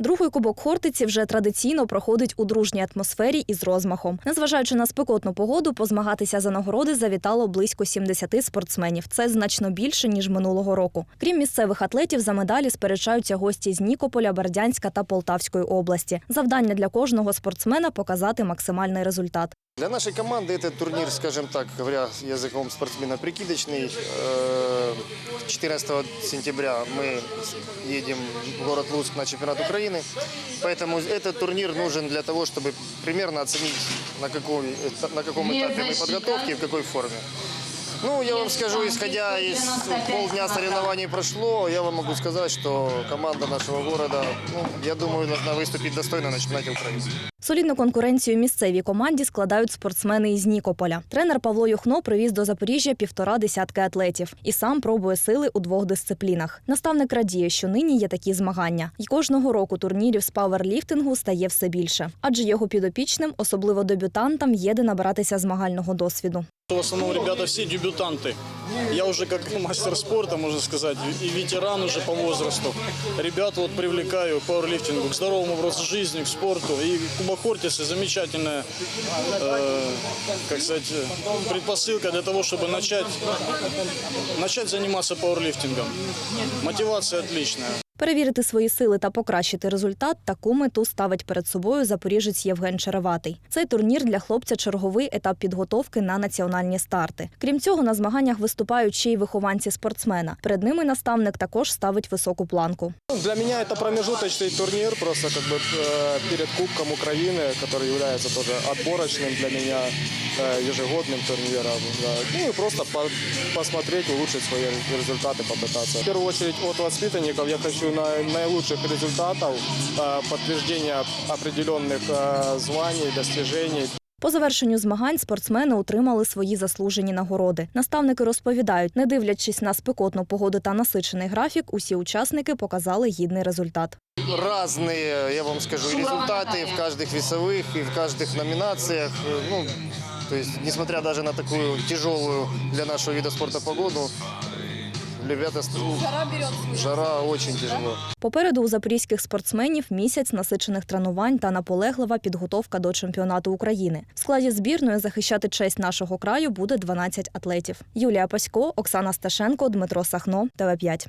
Другий кубок Хортиці вже традиційно проходить у дружній атмосфері і з розмахом. Незважаючи на спекотну погоду, позмагатися за нагороди завітало близько 70 спортсменів. Це значно більше ніж минулого року. Крім місцевих атлетів, за медалі сперечаються гості з Нікополя, Бердянська та Полтавської області. Завдання для кожного спортсмена показати максимальний результат. Для нашей команды этот турнир, скажем так, говоря языком спортсмена, прикидочный. Э, 14 сентября мы едем в город Луцк на чемпионат Украины. Поэтому этот турнир нужен для того, чтобы примерно оценить, на, какой, эта- на каком этапе мы подготовки и в какой форме. Ну, я вам скажу, исходя из полдня соревнований прошло, я вам могу сказать, что команда нашего города, ну, я думаю, должна выступить достойно на чемпионате Украины. Солідну конкуренцію місцевій команді складають спортсмени із Нікополя. Тренер Павло Юхно привіз до Запоріжжя півтора десятки атлетів і сам пробує сили у двох дисциплінах. Наставник радіє, що нині є такі змагання, і кожного року турнірів з пауерліфтингу стає все більше, адже його підопічним, особливо дебютантам, є де набиратися змагального досвіду. В основном ребята все дебютанты. Я уже как мастер спорта, можно сказать, и ветеран уже по возрасту. Ребят вот привлекаю к пауэрлифтингу, к здоровому образу жизни, к спорту. И Хортисы замечательная, э, как сказать, предпосылка для того, чтобы начать, начать заниматься пауэрлифтингом. Мотивация отличная. Перевірити свої сили та покращити результат таку мету ставить перед собою запоріжець Євген Череватий. Цей турнір для хлопця черговий етап підготовки на національні старти. Крім цього, на змаганнях виступають ще й вихованці спортсмена. Перед ними наставник також ставить високу планку Ну, Для меня это промежуточный турнир, просто как бы э, перед Кубком Украины, который является тоже отборочным для меня э, ежегодным турниром. да. Ну и просто по- посмотреть, улучшить свои результаты, попытаться. В первую очередь от воспитанников я хочу на наилучших результатов, э, подтверждения определенных э, званий, достижений. По завершенню змагань спортсмени отримали свої заслужені нагороди. Наставники розповідають, не дивлячись на спекотну погоду та насичений графік, усі учасники показали гідний результат. разные, я вам скажу, и результаты в каждых весовых и в каждых номинациях. Э, Ну, то есть, несмотря даже на такую тяжелую для нашего вида спорта погоду, ребята, жара Жара очень тяжело. Попереду у запорізьких спортсменів місяць насичених тренувань та наполеглива підготовка до чемпіонату України. В складі збірної захищати честь нашого краю буде 12 атлетів. Юлія Пасько, Оксана Сташенко, Дмитро Сахно, ТВ 5